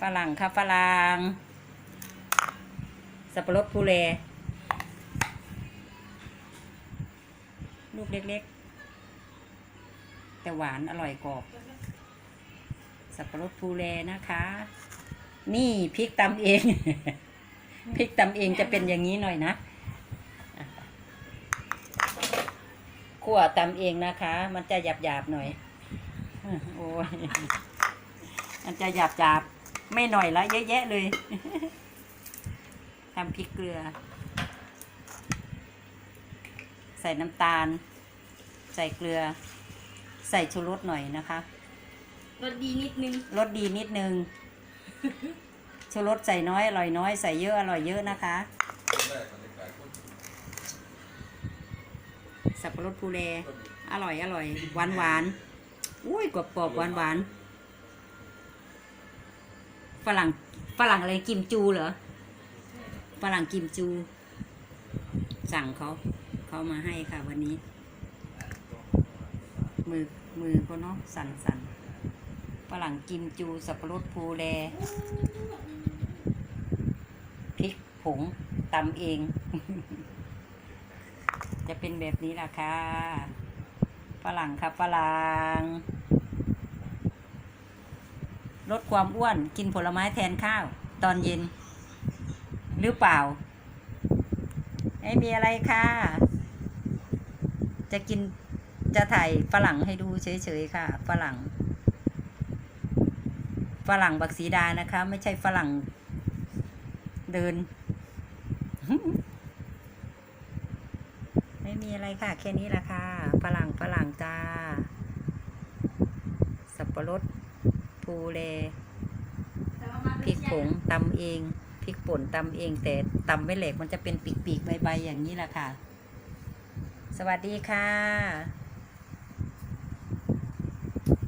ฝรั่งค่ะฝรั่งสับปะรดพูเลลูกเล็กๆ แต่หวานอร่อยกรอบ สับปะรดพูเลนะคะ นี่พริกตำเอง พริกตำเองจะเป็นอย่างนี้หน่อยนะขั่วตำเองนะคะ มันจะหยาบๆหน่อย โอ้ย มันจะหยาบๆ ไม่หน่อยละเยอะแยะเลยทำพริกเกลือ ใส่น้ำตาล ใส่เกลือ ใส่ชูรสหน่อยนะคะรสดีนิดนึงรสดีนิดนึงชูรสใส่น้อยอร่อยน้อยใส่เยอะอร่อยเยอะนะคะสับปะรดภูเลอร่อยอร่อยหวานหวานอุ้ยกรอบกรอบหวานหวาน ฝรั่งฝรั่งอะไรกิมจูเหรอฝรั่งกิมจู สั่งเขาเขามาให้ค่ะ วันนี้ มือมือเขาเนาะสั่นสั่นฝรั่งกิมจูสับปะรดภูแลพริกผงตำเอง จะเป็นแบบนี้ล่ะค่ะฝรั่งครับฝรั่ง ลดความอ้วนกินผลไม้แทนข้าว ตอนเย็น หรือเปล่า ไม่มีอะไรค่ะ จะกินจะถ่ายฝรั่งให้ดูเฉยๆค่ะ ฝรั่ง ฝรั่งบักสีดานะคะ ไม่ใช่ฝรั่งเดิน ไม่มีอะไรค่ะ แค่นี้ละค่ะ ฝรั่งฝรั่งจ้า สับปะรด ภูเลพริกผงตำเองพริกป่นตำเอง แต่ตำไม่เหล็กมันจะเป็นปีกๆใบๆอย่างนี้แหละค่ะ สวัสดีค่ะ